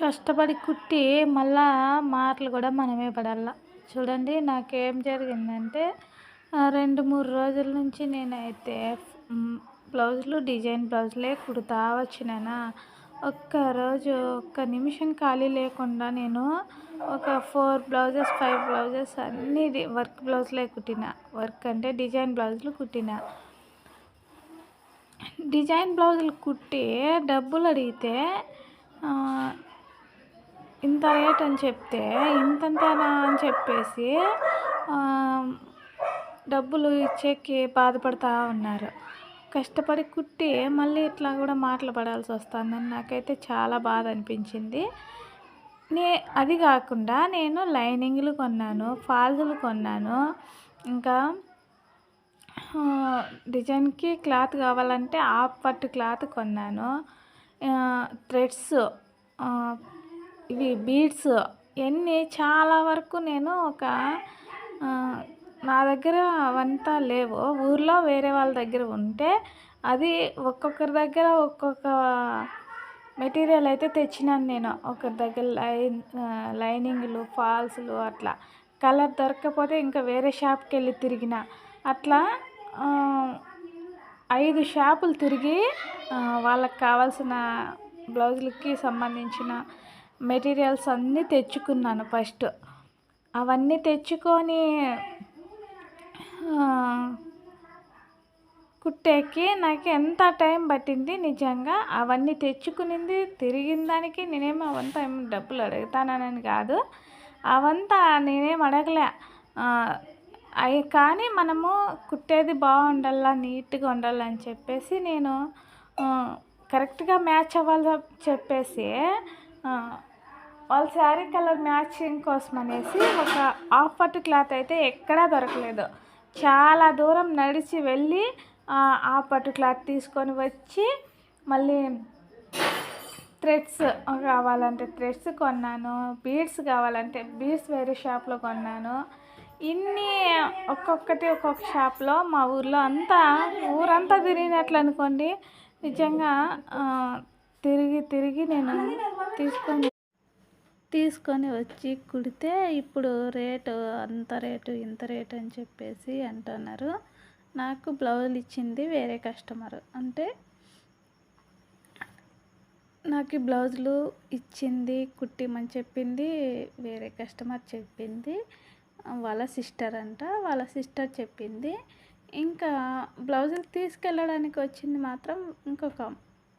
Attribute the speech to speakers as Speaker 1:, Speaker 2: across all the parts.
Speaker 1: కష్టపడి కుట్టి మళ్ళా మాటలు కూడా మనమే పడాల. చూడండి నాకేం జరిగిందంటే రెండు మూడు రోజుల నుంచి నేనైతే బ్లౌజులు డిజైన్ బ్లౌజులే కుడతా వచ్చినానా. ఒక్కరోజు ఒక్క నిమిషం ఖాళీ లేకుండా నేను ఒక ఫోర్ బ్లౌజెస్ ఫైవ్ బ్లౌజెస్ అన్నీ వర్క్ బ్లౌజులే కుట్టిన. వర్క్ అంటే డిజైన్ బ్లౌజులు కుట్టిన. డిజైన్ బ్లౌజులు కుట్టి డబ్బులు అడిగితే ఇంత రేట్ అని చెప్తే ఇంతంతేనా అని చెప్పేసి డబ్బులు ఇచ్చేకి బాధపడతా ఉన్నారు. కష్టపడి కుట్టి మళ్ళీ ఇట్లా కూడా మాటలు పడాల్సి వస్తుందని నాకైతే చాలా బాధ అనిపించింది. నే అది కాకుండా నేను లైనింగ్లు కొన్నాను ఫాల్స్లు కొన్నాను. ఇంకా డిజైన్కి క్లాత్ కావాలంటే ఆ పట్టు క్లాత్ కొన్నాను. థ్రెడ్స్ ఇవి బీడ్స్ ఇవన్నీ చాలా వరకు నేను ఒక నా దగ్గర అవంతా లేవు. ఊర్లో వేరే వాళ్ళ దగ్గర ఉంటే అది ఒక్కొక్కరి దగ్గర ఒక్కొక్క మెటీరియల్ అయితే తెచ్చినాను నేను. ఒకరి దగ్గర లైన్ లైనింగ్లు ఫాల్స్లు అట్లా. కలర్ దొరకకపోతే ఇంకా వేరే షాప్కి వెళ్ళి తిరిగిన. అట్లా ఐదు షాపులు తిరిగి వాళ్ళకి కావాల్సిన బ్లౌజులకి సంబంధించిన మెటీరియల్స్ అన్నీ తెచ్చుకున్నాను ఫస్ట్. అవన్నీ తెచ్చుకొని కుట్టేకి నాకు ఎంత టైం పట్టింది నిజంగా? అవన్నీ తెచ్చుకునింది తిరిగిన దానికి నేనేమో అవంతా ఏమి డబ్బులు అడుగుతానని కాదు. అవంతా నేనేం అడగలే. అవి కానీ మనము కుట్టేది బాగుండాలా నీట్గా ఉండాలని చెప్పేసి నేను కరెక్ట్గా మ్యాచ్ అవ్వాలి చెప్పేసి వాళ్ళ శారీ కలర్ మ్యాచింగ్ కోసం అనేసి ఒక హాఫ్ పట్టు క్లాత్ అయితే ఎక్కడా దొరకలేదు. చాలా దూరం నడిచి వెళ్ళి ఆ పట్టు క్లాత్ తీసుకొని వచ్చి మళ్ళీ థ్రెడ్స్ కావాలంటే థ్రెడ్స్ కొన్నాను బీడ్స్ కావాలంటే బీడ్స్ వేరే షాప్లో కొన్నాను. ఇన్ని ఒక్కొక్కటి ఒక్కొక్క షాప్లో మా ఊర్లో అంతా ఊరంతా తిరిగినట్లు అనుకోండి నిజంగా తిరిగి తిరిగి నేను తీసుకొని తీసుకొని వచ్చి కుడితే ఇప్పుడు రేటు అంత రేటు ఇంత రేటు అని చెప్పేసి అంటున్నారు. నాకు బ్లౌజులు ఇచ్చింది వేరే కస్టమర్. అంటే నాకు బ్లౌజులు ఇచ్చింది కుట్టిమని చెప్పింది వేరే కస్టమర్ చెప్పింది వాళ్ళ సిస్టర్ అంట వాళ్ళ సిస్టర్ చెప్పింది. ఇంకా బ్లౌజులు తీసుకెళ్ళడానికి వచ్చింది మాత్రం ఇంకొక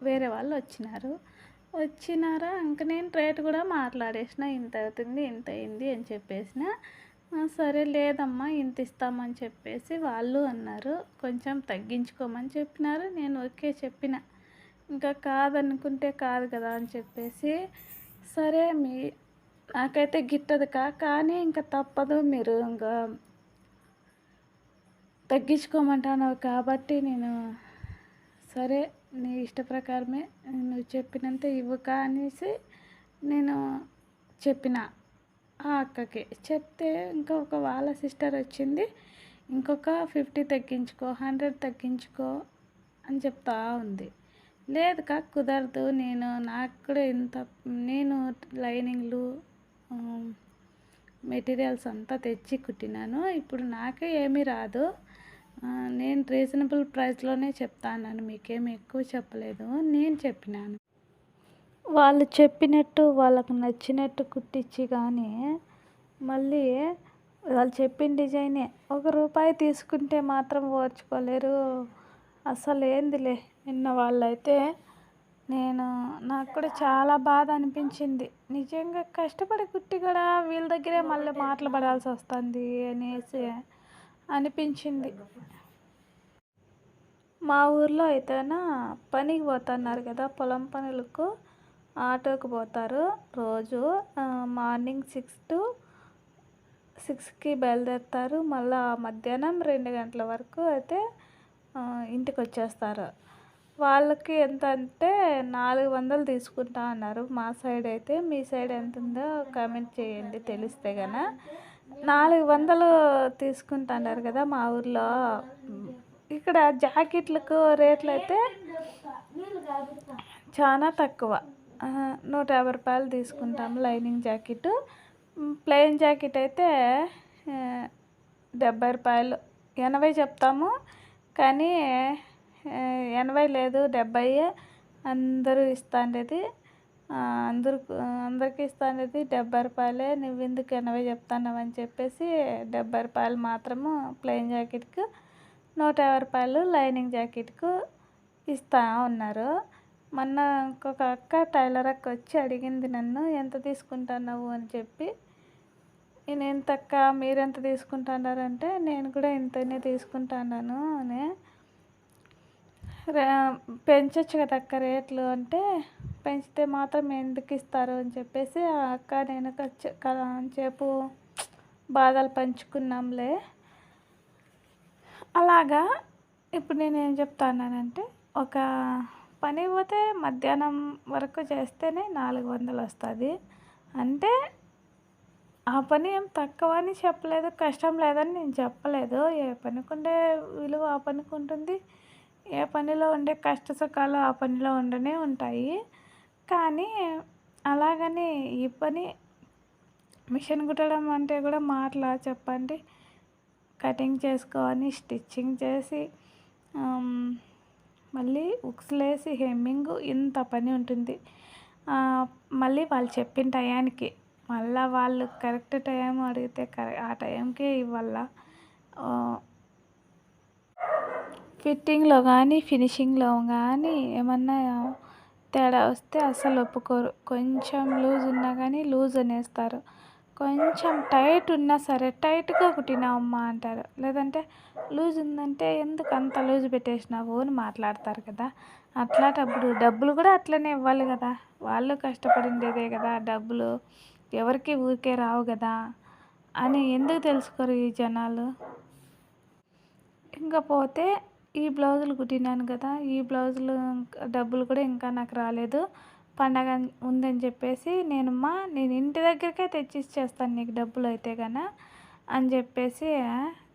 Speaker 1: వేరే వాళ్ళు వచ్చినారు. వచ్చినారా? ఇంక నేను రేటు కూడా మాట్లాడేసిన ఇంత అవుతుంది ఇంత అయింది అని చెప్పేసిన. సరే లేదమ్మా ఇంత ఇస్తామని చెప్పేసి వాళ్ళు అన్నారు. కొంచెం తగ్గించుకోమని చెప్పినారు నేను ఓకే చెప్పిన. ఇంకా కాదనుకుంటే కాదు కదా అని చెప్పేసి సరే మీ నాకైతే గిట్టదు కా కానీ ఇంకా తప్పదు మీరు ఇంకా తగ్గించుకోమంటాను కాబట్టి నేను సరే నీ ఇష్ట ప్రకారమే నువ్వు చెప్పినంత ఇవ్వక అనేసి నేను చెప్పిన ఆ అక్కకి. చెప్తే ఇంకొక వాళ్ళ సిస్టర్ వచ్చింది ఇంకొక ఫిఫ్టీ తగ్గించుకో హండ్రెడ్ తగ్గించుకో అని చెప్తా ఉంది. లేదు కా కుదరదు. నేను నాకు కూడా ఇంత నేను లైనింగ్లు మెటీరియల్స్ అంతా తెచ్చి కుట్టినాను. ఇప్పుడు నాకే ఏమీ రాదు. నేను రీజనబుల్ ప్రైస్లోనే చెప్తాను మీకేమి ఎక్కువ చెప్పలేదు నేను చెప్పినాను. వాళ్ళు చెప్పినట్టు వాళ్ళకు నచ్చినట్టు కుట్టించి కానీ మళ్ళీ వాళ్ళు చెప్పిన డిజైనే ఒక రూపాయి తీసుకుంటే మాత్రం ఓర్చుకోలేరు. అసలు ఏందిలే నిన్న వాళ్ళైతే నేను నాకు కూడా చాలా బాధ అనిపించింది. నిజంగా కష్టపడి కుట్టి కూడా వీళ్ళ దగ్గరే మళ్ళీ మాట్లాడాల్సి వస్తుంది అనేసి అనిపించింది. మా ఊర్లో అయితేనా పనికి పోతున్నారు కదా పొలం పనులకు ఆటోకి పోతారు రోజు. మార్నింగ్ సిక్స్ టు సిక్స్కి బయలుదేరుతారు. మళ్ళీ మధ్యాహ్నం రెండు గంటల వరకు అయితే ఇంటికి వచ్చేస్తారు వాళ్ళకి ఎంత అంటే నాలుగు వందలు తీసుకుంటా అన్నారు. మా సైడ్ అయితే మీ సైడ్ ఎంత ఉందో కామెంట్ చేయండి తెలిస్తే కనుక నాలుగు వందలు తీసుకుంటున్నారు కదా మా ఊర్లో. ఇక్కడ జాకెట్లకు రేట్లు అయితే చాలా తక్కువ. నూట యాభై రూపాయలు తీసుకుంటాము లైనింగ్ జాకెట్. ప్లెయిన్ జాకెట్ అయితే డెబ్బై రూపాయలు. ఎనభై చెప్తాము కానీ ఎనభై లేదు డెబ్బై. అందరూ ఇస్తాండేది. అందరు అందరికీ ఇస్తానేది డెబ్బై రూపాయలే నువ్వు ఎందుకు ఎనభై చెప్తున్నావు అని చెప్పేసి డెబ్బై రూపాయలు మాత్రము ప్లెయిన్ జాకెట్కు నూట యాభై రూపాయలు లైనింగ్ జాకెట్కు ఇస్తా ఉన్నారు. మొన్న ఇంకొక అక్క టైలర్ అక్క వచ్చి అడిగింది నన్ను ఎంత తీసుకుంటున్నావు? అని చెప్పి నేను ఎంత అక్క మీరు ఎంత తీసుకుంటున్నారంటే నేను కూడా ఇంతనే తీసుకుంటున్నాను అని. పెంచచ్చు కదా అక్క రేట్లు అంటే పెంచితే మాత్రం ఎందుకు ఇస్తారు అని చెప్పేసి ఆ అక్క నేను చెప్పు బాధలు పంచుకున్నాంలే. అలాగా ఇప్పుడు నేను ఏం చెప్తానంటే ఒక పని పోతే మధ్యాహ్నం వరకు చేస్తేనే నాలుగు వందలు వస్తుంది. అంటే ఆ పని ఏం తక్కువ అని చెప్పలేదు కష్టం లేదని నేను చెప్పలేదు. ఏ పనికి ఉండే విలువ ఆ పనికి ఉంటుంది ఏ పనిలో ఉండే కష్ట సుఖాలు ఆ పనిలో ఉండనే ఉంటాయి. కానీ అలాగని ఈ పని మిషన్ కుట్టడం అంటే కూడా మాటలా చెప్పండి. కటింగ్ చేసుకొని స్టిచ్చింగ్ చేసి మళ్ళీ ఉక్స్లేసి హెమ్మింగ్ ఇంత పని ఉంటుంది. మళ్ళీ వాళ్ళు చెప్పిన టయానికి మళ్ళీ వాళ్ళు కరెక్ట్ టైం అడిగితే ఆ టైంకే ఇవ్వాల? ఫిట్టింగ్లో కానీ ఫినిషింగ్లో కానీ ఏమన్నా తేడా వస్తే అస్సలు ఒప్పుకోరు. కొంచెం లూజ్ ఉన్నా కానీ లూజ్ అనేస్తారు. కొంచెం టైట్ ఉన్నా సరే టైట్గా కుట్టినావమ్మా అంటారు. లేదంటే లూజ్ ఉందంటే ఎందుకు అంత లూజ్ పెట్టేసినావు అని మాట్లాడతారు కదా. అట్లాంటప్పుడు డబ్బులు కూడా అట్లనే ఇవ్వాలి కదా. వాళ్ళు కష్టపడిండేదే కదా డబ్బులు. ఎవరికి ఊరికే రావు కదా అని ఎందుకు తెలుసుకోరు ఈ జనాలు? ఇంకా పోతే ఈ బ్లౌజులు కుట్టినాను కదా ఈ బ్లౌజులు డబ్బులు కూడా ఇంకా నాకు రాలేదు. పండగ ఉందని చెప్పేసి నేను మా నేను ఇంటి దగ్గరికే తెచ్చి ఇచ్చేస్తాను నీకు డబ్బులు అయితే కన అని చెప్పేసి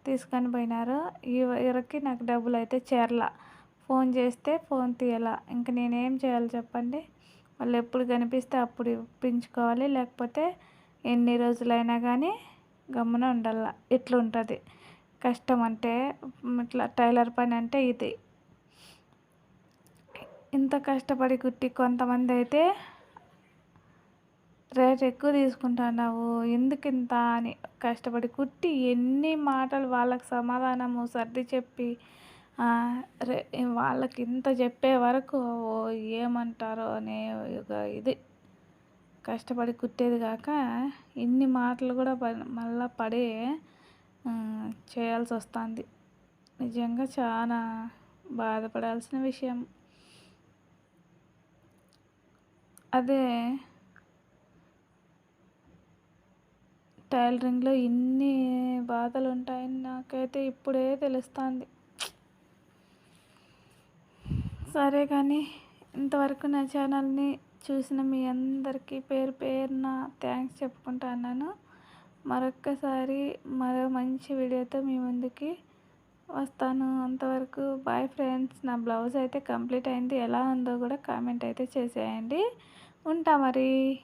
Speaker 1: తీసుకొని పోయినారు. ఈ ఇరకి నాకు డబ్బులు అయితే చేరల. ఫోన్ చేస్తే ఫోన్ తీయాల. ఇంకా నేనేం చేయాలి చెప్పండి? వాళ్ళు ఎప్పుడు కనిపిస్తే అప్పుడు ఇప్పించుకోవాలి. లేకపోతే ఎన్ని రోజులైనా కానీ గమ్మున ఉండాల. ఇట్లుంటుంది. కష్టం అంటే ఇట్లా టైలర్ పని అంటే ఇది. ఇంత కష్టపడి కుట్టి కొంతమంది అయితే రేట్ ఎక్కువ తీసుకుంటున్నావు ఎందుకు ఇంత అని కష్టపడి కుట్టి ఎన్ని మాటలు వాళ్ళకి సమాధానము సర్ది చెప్పి రే వాళ్ళకి ఇంత చెప్పే వరకు ఏమంటారో అనే ఒక ఇది. కష్టపడి కుట్టేది కాక ఇన్ని మాటలు కూడా మళ్ళీ పడే చేయాల్సి వస్తుంది నిజంగా చాలా బాధపడాల్సిన విషయం. అదే టైలరింగ్లో ఇన్ని బాధలు ఉంటాయని నాకైతే ఇప్పుడే తెలుస్తుంది. సరే కానీ ఇంతవరకు నా ఛానల్ని చూసిన మీ అందరికీ పేరు పేరున థ్యాంక్స్ చెప్పుకుంటున్నాను మరొక్కసారి మరో మంచి వీడియోతో మీ ముందుకి వస్తాను. అంతవరకు బాయ్ ఫ్రెండ్స్ నా బ్లౌజ్ అయితే కంప్లీట్ అయింది. ఎలా ఉందో కూడా కామెంట్ అయితే చేసేయండి. ఉంటా మరి.